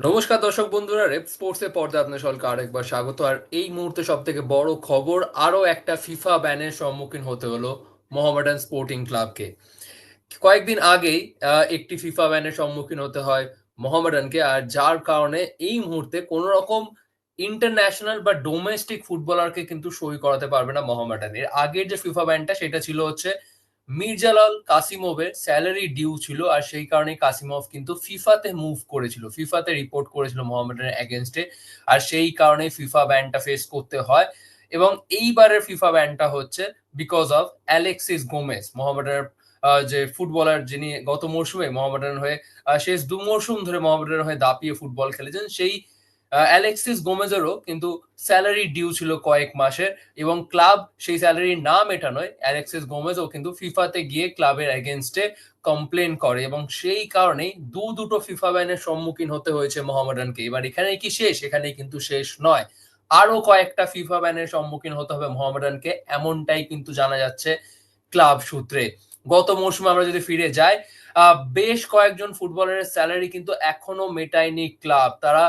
নমস্কার দর্শক বন্ধুরা, রেপ স্পোর্টসের পর্দায় আপনার সকলকে আরেকবার স্বাগত। আর এই মুহূর্তে সব থেকে বড় খবর, আরও একটা ফিফা ব্যানের সম্মুখীন হতে হলো মোহামেডান স্পোর্টিং ক্লাবকে। কয়েকদিন আগেই একটি ফিফা ব্যানের সম্মুখীন হতে হয় মোহামেডানকে। আর যার কারণে এই মুহূর্তে কোনো রকম ইন্টারন্যাশনাল বা ডোমেস্টিক ফুটবলারকে কিন্তু সই করাতে পারবে না মোহামেডান। এর আগের যে ফিফা ব্যানটা, সেটা ছিল হচ্ছে মির্জালাল কাসিমোভের স্যালারি ডিউ ছিল আর সেই কারণে কাসিমোভ কিন্তু ফিফাতে মুভ করেছিল। ফিফাতে রিপোর্ট করেছিল মোহামেডানের এগেনস্টে আর সেই কারণে ফিফা ব্যানটা ফেস করতে হয় এবং এইবারের ফিফা ব্যানটা হচ্ছে বিকজ অফ অ্যালেক্সিস গোমেস মোহামেডানের যে ফুটবলার যিনি গত মরশুমে মোহামেডান হয়ে শেষ দু মরশুম ধরে মোহামেডান হয়ে দাপিয়ে ফুটবল খেলেছেন, সেই অ্যালেক্সিস গোমেজেরও কিন্তু স্যালারি ডিউ ছিল কয়েক মাসের এবং ক্লাব সেই স্যালারি না মেটানোয় অ্যালেক্সিস গোমেজও কিন্তু ফিফাতে গিয়ে ক্লাবের এগেনস্টে কমপ্লেন করে এবং সেই কারণেই দু দুটো ফিফা ব্যানের সম্মুখীন হতে হয়েছে মোহামেডানকে এবার এখানে কি শেষ? এখানেই কিন্তু শেষ নয়। আরও কয়েকটা ফিফা ব্যানের সম্মুখীন হতে হবে মোহামেডানকে এমনটাই কিন্তু জানা যাচ্ছে ক্লাব সূত্রে। গত মৌসুমে আমরা যদি ফিরে যাই বেশ কয়েকজন ফুটবলারের স্যালারি কিন্তু এখনও মেটায়নি ক্লাব তারা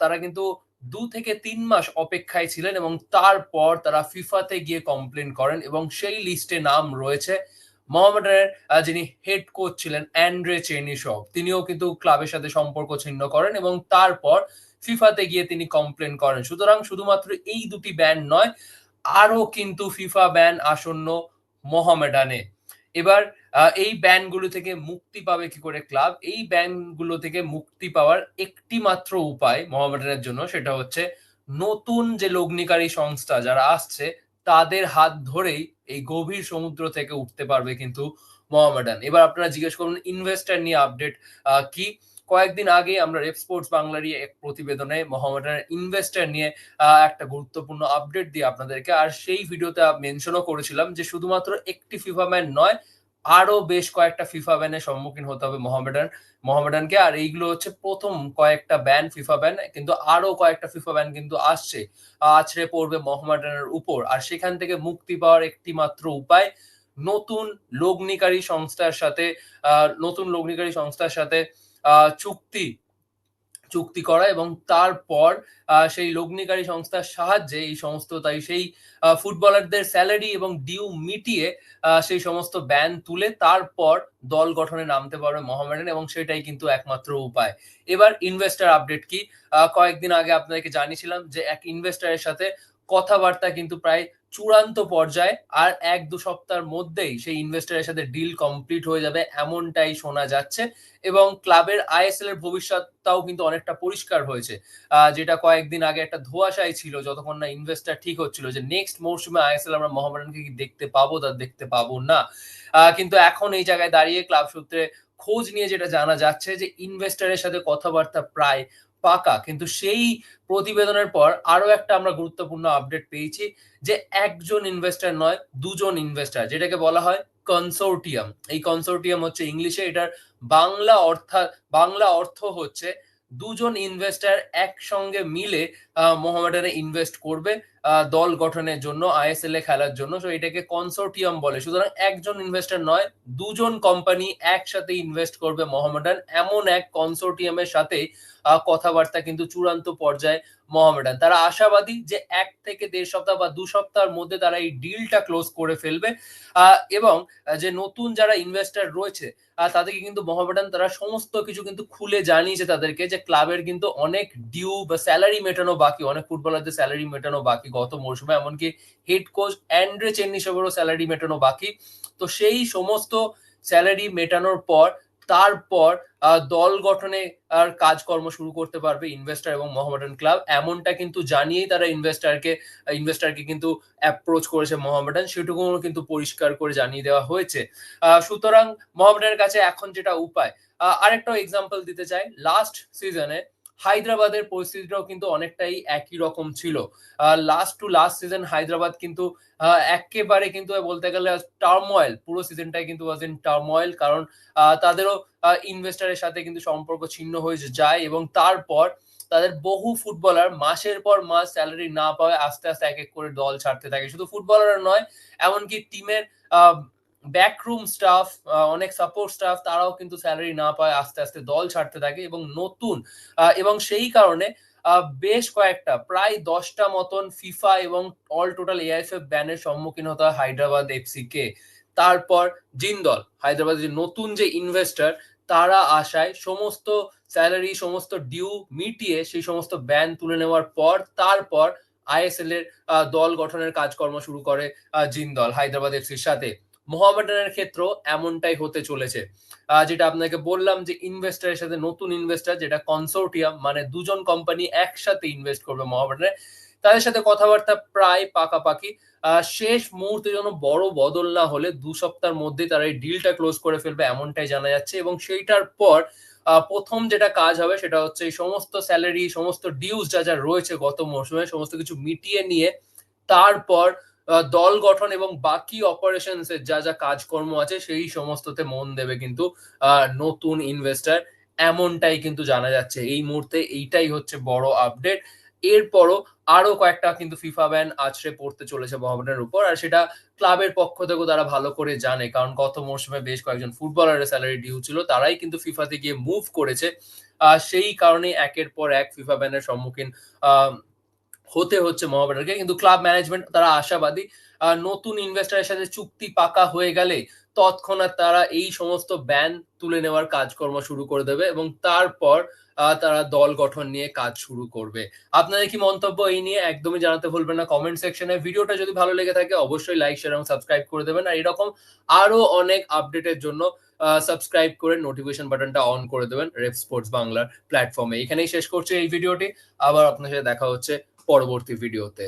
তারা কিন্তু দু থেকে তিন মাস অপেক্ষায় ছিলেন এবং তারপর তারা ফিফাতে গিয়ে কমপ্লেন করেন এবং সেই লিস্টে নাম রয়েছে মোহামেডানের যিনি হেড কোচ ছিলেন, অ্যান্ড্রে চেনিসভ তিনিও কিন্তু ক্লাবের সাথে সম্পর্ক ছিন্ন করেন এবং তারপর ফিফাতে গিয়ে তিনি কমপ্লেন করেন। সুতরাং শুধুমাত্র এই দুটি ব্যান নয় আরও কিন্তু ফিফা ব্যান আসন্ন মোহামেডানে। এবার এই ব্যানগুলো থেকে মুক্তি পাবে কি করে ক্লাব এই ব্যানগুলো থেকে মুক্তি পাওয়ার একটি মাত্র উপায় মোহামেডানের জন্য সেটা হচ্ছে নতুন যে লগ্নিকারী সংস্থা যারা আসছে, তাদের হাত ধরেই এই গভীর সমুদ্র থেকে উঠতে পারবে কিন্তু মোহামেডান এবার আপনারা জিজ্ঞেস করুন ইনভেস্টার নিয়ে আপডেট কি? কয়েকদিন আগে আমরা রেপ স্পোর্টস বাংলারই এক প্রতিবেদনে মোহামেডানের ইনভেস্টার নিয়ে একটা গুরুত্বপূর্ণ আপডেট দিয়ে আপনাদেরকে আর সেই ভিডিওতে মেনশনও করেছিলাম যে শুধুমাত্র একটি ফিফা ম্যান নয় আরও বেশ কয়েকটা ফিফা ব্যানের সম্মুখীন হতে হবে মোহামেডান, মোহামেডানকে। আর এইগুলো হচ্ছে প্রথম কয়েকটা ব্যান ফিফা ব্যান কিন্তু আরও কয়েকটা ফিফা ব্যান কিন্তু আসছে, আছড়ে পড়বে মোহামেডানের উপর। আর সেখান থেকে মুক্তি পাওয়ার একটি মাত্র উপায়, নতুন লগ্নিকারী সংস্থার সাথে নতুন লগ্নিকারী সংস্থার সাথে চুক্তি চুক্তি করা এবং তারপর সেই লগ্নিকারী সংস্থার সাহায্যে এই সমস্ত, তাই সেই ফুটবলারদের স্যালারি এবং ডিউ মিটিয়ে সেই সমস্ত ব্যান তুলে তারপর দল গঠনে নামতে পারবে মোহামেডান এবং সেটাই কিন্তু একমাত্র উপায়। এবার ইনভেস্টার আপডেট কি? কয়েকদিন আগে আপনাদেরকে জানিয়েছিলাম যে এক ইনভেস্টারের সাথে কথাবার্তা কিন্তু প্রায় চূড়ান্ত পর্যায়ে আর এক দু সপ্তাহের মধ্যেই সেই ইনভেস্টারের সাথে ডিল কমপ্লিট হয়ে যাবে এমনটাই শোনা যাচ্ছে এবং ক্লাবের আইএসএল এর ভবিষ্যৎটাও কিন্তু অনেকটা পরিষ্কার হয়েছে। যেটা কয়েকদিন আগে একটা ধোয়াশাই ছিল, যতক্ষণ না ইনভেস্টার ঠিক হচ্ছিল যে নেক্সট মৌসুমে আইএসএল আমরা মোহামেডানকে কি দেখতে পাবো তা দেখতে পাবো না। কিন্তু এখন এই জায়গায় দাঁড়িয়ে ক্লাব সূত্রে খোঁজ নিয়ে যেটা জানা যাচ্ছে যে ইনভেস্টারের সাথে কথাবার্তা প্রায় পাকা। কিন্তু সেই প্রতিবেদনের পর আরও একটা আমরা গুরুত্বপূর্ণ আপডেট পেয়েছি যে একজন ইনভেস্টার নয়, দুজন ইনভেস্টার যেটাকে বলা হয় কনসোর্টিয়াম এই কনসোর্টিয়াম হচ্ছে ইংলিশে এটার বাংলা অর্থাৎ, বাংলা অর্থ হচ্ছে দুজন ইনভেস্টার একসঙ্গে মিলে মোহামেডানে ইনভেস্ট করবে। দল গঠনের জন্য, আইএসএল এ খেলার জন্য। তো এটাকে কনসোর্টিয়াম বলে। সুতরাং একজন ইনভেস্টর নয়, দুজন কোম্পানি একসাথে ইনভেস্ট করবে মোহামেডান এমন এক কনসোর্টিয়ামের সাথে কথাবার্তা কিন্তু চূড়ান্ত পর্যায়ে মোহামেডান তারা আশাবাদী যে এক থেকে দেড় সপ্তাহ বা দু সপ্তাহের মধ্যে তারা এই ডিলটা ক্লোজ করে ফেলবে। এবং যে নতুন যারা ইনভেস্টর রয়েছে তাদেরকে কিন্তু মোহামেডান তারা সমস্ত কিছু কিন্তু খুলে জানিয়েছে তাদেরকে যে ক্লাবের কিন্তু অনেক ডিউ বা স্যালারি মেটানো বাকি, অনেক ফুটবলারদের স্যালারি মেটানো বাকি। গত মৌসুমে এমনকি হেড কোচ অ্যান্ড্রে চেন্নিসবেরও স্যালারি মেটানো বাকি। তো সেই সমস্ত স্যালারি মেটানোর পর, তারপর দল গঠনে আর কাজকর্ম শুরু করতে পারবে ইনভেস্টার এবং মোহামেডান ক্লাব এমনটা কিন্তু জানিয়েই তারা ইনভেস্টারকে ইনভেস্টারকে কিন্তু অ্যাপ্রোচ করেছে মোহামেডান সেটুকু কিন্তু পরিষ্কার করে জানিয়ে দেওয়া হয়েছে। সুতরাং মোহামেডানের কাছে এখন যেটা উপায় আরেকটা এক্সাম্পল দিতে চাই। লাস্ট সিজনে হায়দ্রাবাদের পরিস্থিতিটাও কিন্তু অনেকটাই একই রকম ছিল। Last to last season Hyderabad কিন্তু আহ, একেবারে কিন্তু বলতে গেলে টার্ময়েল পুরো সিজনটাই কিন্তু ওয়াজ ইন টার্ময়েল কারণ আহ, তাদেরও ইনভেস্টারের সাথে কিন্তু সম্পর্ক ছিন্ন হয়ে যায় এবং তারপর তাদের বহু ফুটবলার মাসের পর মাস স্যালারি না পাওয়ায় আস্তে আস্তে এক এক করে দল ছাড়তে থাকে। শুধু ফুটবলার নয় এমনকি টিমের ব্যাকরুম স্টাফ অনেক সাপোর্ট স্টাফ তারাও কিন্তু স্যালারি না পায়, আস্তে আস্তে দল ছাড়তে থাকে এবং নতুন এবং সেই কারণে বেশ কয়েকটা, প্রায় দশটা মতন ফিফা এবং অল টোটাল এআইএফএফ ব্যানের সম্মুখীন হতে হয় হায়দ্রাবাদ এফসি কে তারপর জিন্দল, হায়দ্রাবাদের যে নতুন যে ইনভেস্টর তারা আশায় সমস্ত স্যালারি সমস্ত ডিউ মিটিয়ে সেই সমস্ত ব্যান তুলে নেওয়ার পর, তারপর আইএসএল এর দল গঠনের কাজকর্ম শুরু করে জিন্দল, হায়দ্রাবাদ এফসির সাথে। মোহামেডানের ক্ষেত্রেও এমনটাই হতে চলেছে। যেটা আপনাকে বললাম যে ইনভেস্টারের সাথে নতুন ইনভেস্টার যেটা কনসোর্টিয়াম মানে দুজন কোম্পানি একসাথে ইনভেস্ট করবে মোহামেডানে, তাদের সাথে কথাবার্তা প্রায় পাকাপাকি। শেষ মুহূর্তে যেন বড় বদল না হলে দু সপ্তাহের মধ্যে তারা এই ডিলটা ক্লোজ করে ফেলবে এমনটাই জানা যাচ্ছে এবং সেইটার পর প্রথম যেটা কাজ হবে সেটা হচ্ছে এই সমস্ত স্যালারি সমস্ত ডিউজ যা যা রয়েছে গত মৌসুমে সমস্ত কিছু মিটিয়ে নিয়ে তারপর দল গঠন এবং বাকি অপারেশনস এর যা যা কাজকর্ম আছে সেই সমস্ততে মন দেবে কিন্তু নতুন ইনভেস্টার এমনটাই কিন্তু জানা যাচ্ছে। এই মুহূর্তে এইটাই হচ্ছে বড় আপডেট এরপরও আরও কয়েকটা কিন্তু ফিফা ব্যান আছড়ে পড়তে চলেছে মোহামেডানের উপর আর সেটা ক্লাবের পক্ষ থেকেও তারা ভালো করে জানে। কারণ গত মৌসুমে বেশ কয়েকজন ফুটবলারের স্যালারি ডিউ ছিল তারাই কিন্তু ফিফাতে গিয়ে মুভ করেছে। সেই কারণে একের পর এক ফিফা ব্যানের সম্মুখীন আহ, হতে হচ্ছে মোহামেডানকে কিন্তু ক্লাব ম্যানেজমেন্ট তারা আশাবাদী। নতুন ইনভেস্টারের সাথে চুক্তি পাকা হয়ে গেলে তৎক্ষণাৎ তারা এই সমস্ত ব্যান তুলে নেওয়ার কাজকর্ম শুরু করে দেবে এবং তারপর তারা দল গঠন নিয়ে কাজ শুরু করবে। আপনাদের কি মন্তব্য এই নিয়ে একদমই জানাতে ভুলবেন না কমেন্ট সেকশনে ভিডিওটা যদি ভালো লেগে থাকে অবশ্যই লাইক শেয়ার এবং সাবস্ক্রাইব করে দেবেন। আর এরকম আরও অনেক আপডেটের জন্য সাবস্ক্রাইব করে নোটিফিকেশন বাটনটা অন করে দেবেন রেপ স্পোর্টস বাংলার প্ল্যাটফর্মে এখানেই শেষ করছি এই ভিডিওটি। আবার আপনার সাথে দেখা হচ্ছে পরবর্তী ভিডিওতে